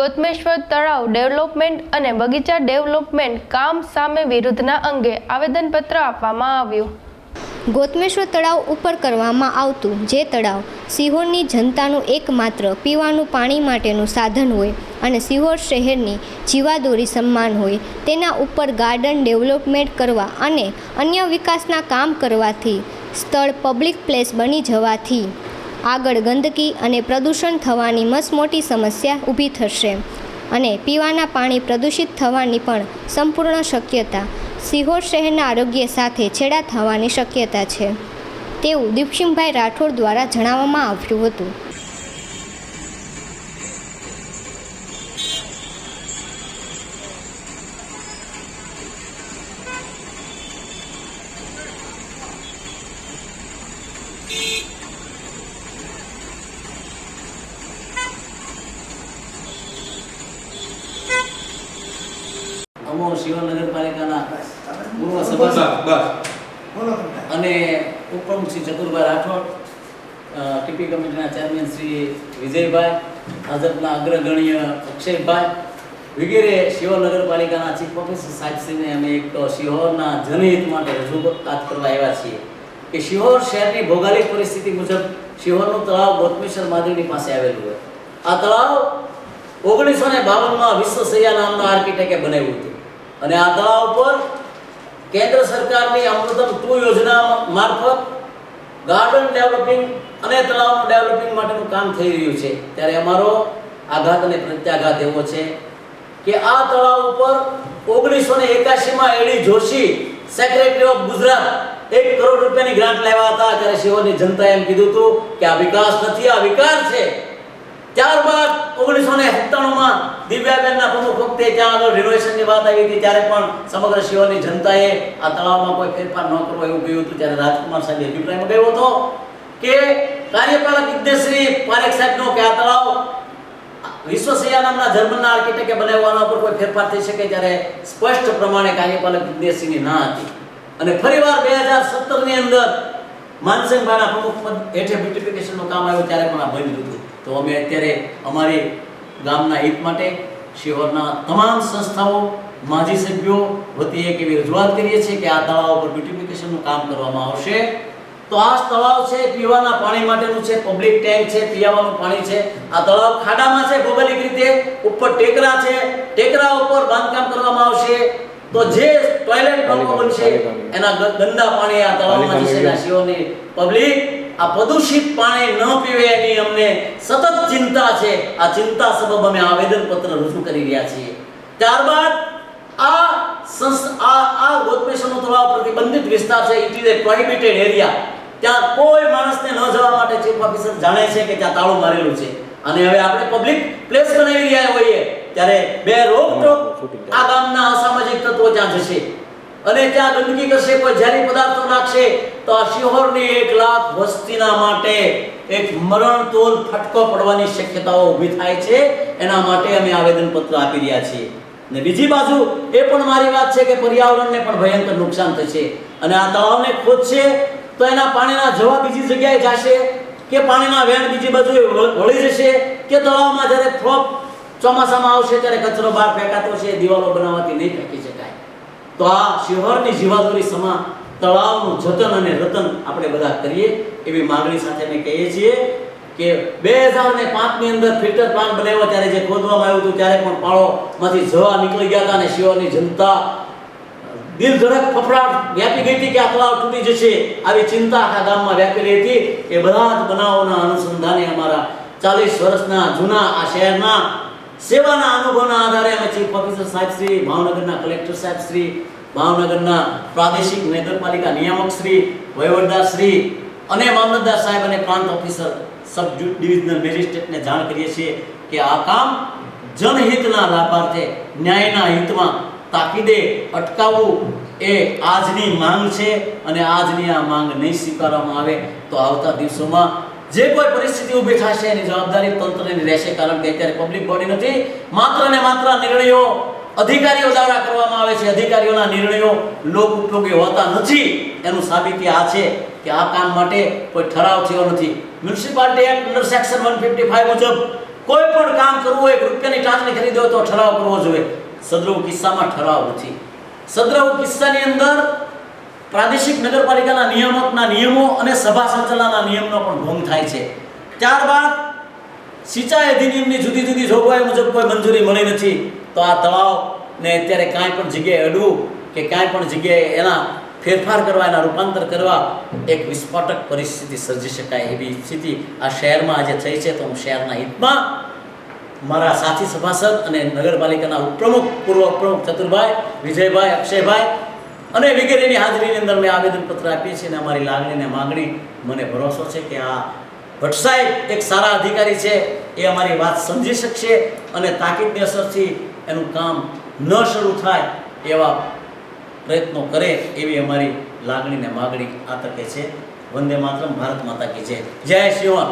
ગોતમેશ્વર તળાવ ડેવલપમેન્ટ અને બગીચા ડેવલપમેન્ટ કામ સામે વિરુદ્ધના અંગે આવેદનપત્ર આપવામાં આવ્યું. ગોતમેશ્વર તળાવ ઉપર કરવામાં આવતું જે તળાવ સિહોરની જનતાનું એકમાત્ર પીવાનું પાણી માટેનું સાધન હોય અને સિહોર શહેરની જીવાદોરી સન્માન હોય, તેના ઉપર ગાર્ડન ડેવલપમેન્ટ કરવા અને અન્ય વિકાસના કામ કરવાથી સ્થળ પબ્લિક પ્લેસ બની જવાથી આગળ ગંદકી અને પ્રદૂષણ થવાની મસમોટી સમસ્યા ઊભી થશે. અને પીવાના પાણી પ્રદૂષિત થવાની પણ સંપૂર્ણ શક્યતા સિહોર શહેરના આરોગ્ય સાથે છેડા થવાની શક્યતા છે. તેવું દીપસિંહભાઈ રાઠોડ દ્વારા જણાવવામાં આવ્યું હતું. અમો શિવા નગરપાલિકાના પૂર્વ બસ સભાસદ અને ઉપપ્રમુખ શ્રી ચતુરભાઈ રાઠોડ ટીપી કમિટીના ચેરમેન શ્રી વિજયભાઈ ભાજપના અગ્રગણ્ય અક્ષયભાઈ વગેરે શિહોર નગરપાલિકાના ચીફ ઓફિસર સાહેબશ્રીને અમે એક શિહોરના જનહિત માટે રજૂઆત કરવા આવ્યા છીએ કે શિહોર શહેરની ભૌગોલિક પરિસ્થિતિ મુજબ શિહોરનું તળાવ ગોતમેશ્વર મહાદેવની પાસે આવેલું હોય. આ તળાવ ઓગણીસો ને બાવનમાં વિશ્વ સૈયા નામના આર્કિટેક્ટે બનાવ્યું હતું. અને આ તળાવ પર કેન્દ્ર સરકારની અમૃતમ ટુ યોજના મારફત ગાર્ડન ડેવલપિંગ અને તળાવનું ડેવલપિંગ માટેનું કામ થઈ રહ્યું છે. ત્યારે અમારો આઘાત અને પ્રત્યાઘાત એવો છે કે આ તળાવ ઉપર ઓગણીસો ને એકાશીમાં એડી જોશી સેક્રેટરી ઓફ ગુજરાત, એક કરોડ રૂપિયાની ગ્રાન્ટ લેવા હતા. ત્યારે શિવની જનતાએ એમ કીધું હતું કે આ વિકાસ નથી, આ વિકાર છે. ત્યારબાદ ઓગણીસો ને સત્તાણુંમાં દિવ્યાબેનના પ્રમુખ વખતે ત્યાં આગળ રિનોવેશનની વાત આવી હતી, ત્યારે પણ સમગ્ર શિવની જનતાએ આ તળાવમાં કોઈ ફેરફાર ન કરવો એવું કહ્યું હતું. ત્યારે રાજકુમાર સાહેબ અભિપ્રાય ગયો હતો કે કાર્યપાલક નિર્દેશશ્રી પારેખ સાહેબનો કે આ તળાવ વિશ્વસૈયા નામના જર્મનના આર્કિટેક્ટે બનાવવાના ઉપર કોઈ ફેરફાર થઈ શકે ત્યારે સ્પષ્ટ પ્રમાણે કાર્યપાલક નિર્દેશની ના હતી. અને ફરીવાર બે હજાર સત્તરની અંદર માનસિંહભાઈના પ્રમુખ પદ હેઠે બ્યુટિફિકેશનનું કામ આવ્યું ત્યારે પણ આ બન્યું હતું. તો અમે અત્યારે અમારી ગામના હિત માટે શિહોરના તમામ સંસ્થાઓ માજી સભ્યો વતી એક એવી રજૂઆત કરીએ છીએ કે આ તળાવ પર બ્યુટિફિકેશનનું કામ કરવામાં આવશે. તો આ તળાવ છે પીવાના પાણી માટેનું છે પબ્લિક ટેન્ક છે પીવાનું પાણી છે. આ તળાવ ખાડામાં છે ભૌગોલિક રીતે ઉપર ટેકરા છે ટેકરા ઉપર બાંધકામ કરવામાં આવશે. તો જે ટોયલેટ બ્લોકો બનશે એના ગંદા પાણી આ તળાવમાં જશે ને આ પબ્લિક આ પ્રદૂષિત પાણી ન પીવે એની અમને સતત ચિંતા છે. આ ચિંતા સબબ અમે આવેદન પત્ર રજૂ કરી રહ્યા છીએ. ત્યારબાદ આ આ આ ગોતમેશનો તળાવ પ્રતિબંધિત વિસ્તાર છે. It is a prohibited area ત્યાં કોઈ માણસને ન જવા માટે ચીફ ઓફિસર જાણે છે કે ત્યાં તાળું મારેલું છે. અને હવે આપણે પબ્લિક પ્લેસ બનાવી રહ્યા હોઈએ ત્યારે બે રોકટોક આ ગામના અસામાજિક તત્વો ત્યાં જશે. અને ત્યાં ગંદકી કરશે, કોઈ ઝેરી પદાર્થો નાખશે, તો આ શિહોરની એક લાખ વસ્તીના માટે એક મરણતોલ ફટકો પડવાની શક્યતાઓ ઊભી થાય છે. એના માટે અમે આવેદનપત્ર આપી રહ્યા છીએ. ને બીજી બાજુ એ પણ મારી વાત છે કે પર્યાવરણને પણ ભયંકર નુકસાન થશે. અને આ તળાવને ખોદશે તો એના પાણીના જવા બીજી જગ્યાએ જશે, કે પાણીના વેણ બીજી બાજુએ વળી જશે, કે તળાવમાં જ્યારે ફ્રોપ ચોમાસામાં આવશે, ત્યારે કચરો બહાર ફેંકાતો છે, દિવાલો બનાવવાથી નહીં ફેંકી શકાય. તો આ શિહોરની જીવાદોરી સમા તળાવનું જતન અને રતન આપણે બધા કરીએ એવી માંગણી સાથે અમે કહીએ છીએ કે બે હજાર ને પાંચની અંદર ફિલ્ટર પ્લાન્ટ બનાવ્યો ત્યારે જે ખોદવામાં આવ્યું હતું ત્યારે પણ પાળોમાંથી જવા નીકળી ગયા હતા અને શિહોરની જનતા દિલ ધડક ફફડાટ વ્યાપી ગઈ હતી કે આ તળાવ તૂટી જશે. આવી ચિંતા આખા ગામમાં વ્યાપેલી હતી એ બધા જ બનાવોના અનુસંધાને અમારા ચાલીસ વર્ષના જૂના આ શહેરના સેવાના અનુભવના આધારે અમે ચીફ ઓફિસર સાહેબ શ્રી, ભાવનગરના કલેક્ટર સાહેબ શ્રી, ભાવનગરના પ્રાદેશિક નગરપાલિકા નિયામક શ્રી, વહીવટદાર શ્રી અને મામલતદાર સાહેબ અને પ્રાંત ઓફિસર સબ ડિવિઝનલ મેજિસ્ટ્રેટને જાણ કરીએ છીએ કે આ કામ જનહિતના લાભાર્થે, ન્યાયના હિતમાં તાકીદે અટકાવવું એ આજની માંગ છે અને આજની આ માંગ નહીં સ્વીકારવામાં આવે તો આવતા દિવસોમાં જે કોઈ પરિસ્થિતિ ઊભી થશે, એની જવાબદારી તંત્રની રહેશે, કારણ કે અત્યારે પબ્લિક બોડી નથી. માત્ર ને માત્ર નિર્ણયો અધિકારીઓ દ્વારા કરવામાં આવે છે. અધિકારીઓના નિર્ણયો લોક ઉપયોગી હોતા નથી. એનું સાબિતી આ છે કે આ કામ માટે કોઈ ઠરાવ થયો નથી. મ્યુનિસિપાલિટી એક્ટ અંડર સેક્શન 155 મુજબ કોઈ પણ કામ કરવું હોય રૂપિયાની ટાંચણી ખરીદો તો ઠરાવ કરવો જોઈએ. સદ્રવ કિસ્સામાં ઠરાવ નથી. સદ્રવ કિસ્સાની અંદર પ્રાદેશિક નગરપાલિકાના નિયામકના નિયમો અને સભા સંચાલનના નિયમનો પણ ભંગ થાય છે. ત્યારબાદ સિંચાઈ અધિનિયમની જુદી જુદી જોગવાઈ મુજબ કોઈ મંજૂરી મળી નથી. તો આ તળાવને અત્યારે કાંઈ પણ જગ્યાએ અડવું કે કાંઈ પણ જગ્યાએ એના ફેરફાર કરવા, એના રૂપાંતર કરવા એક વિસ્ફોટક પરિસ્થિતિ સર્જી શકાય એવી સ્થિતિ આ શહેરમાં આજે થઈ છે. તો હું શહેરના હિતમાં મારા સાથી સભાસદ અને નગરપાલિકાના ઉપપ્રમુખ, પૂર્વ ઉપપ્રમુખ ચતુરભાઈ, વિજયભાઈ, અક્ષયભાઈ અને વગેરેની હાજરીની અંદર મેં આવેદનપત્ર આપીએ છીએ અને અમારી લાગણી અને માગણી, મને ભરોસો છે કે આ ભટ્ટ એક સારા અધિકારી છે, એ અમારી વાત સમજી શકશે અને તાકીદની અસરથી એનું કામ ન શરૂ થાય એવા પ્રયત્નો કરે એવી અમારી લાગણી ને માગણી આ તકે છે. વંદે માતરમ, ભારત માતા કી જય. જય શિવન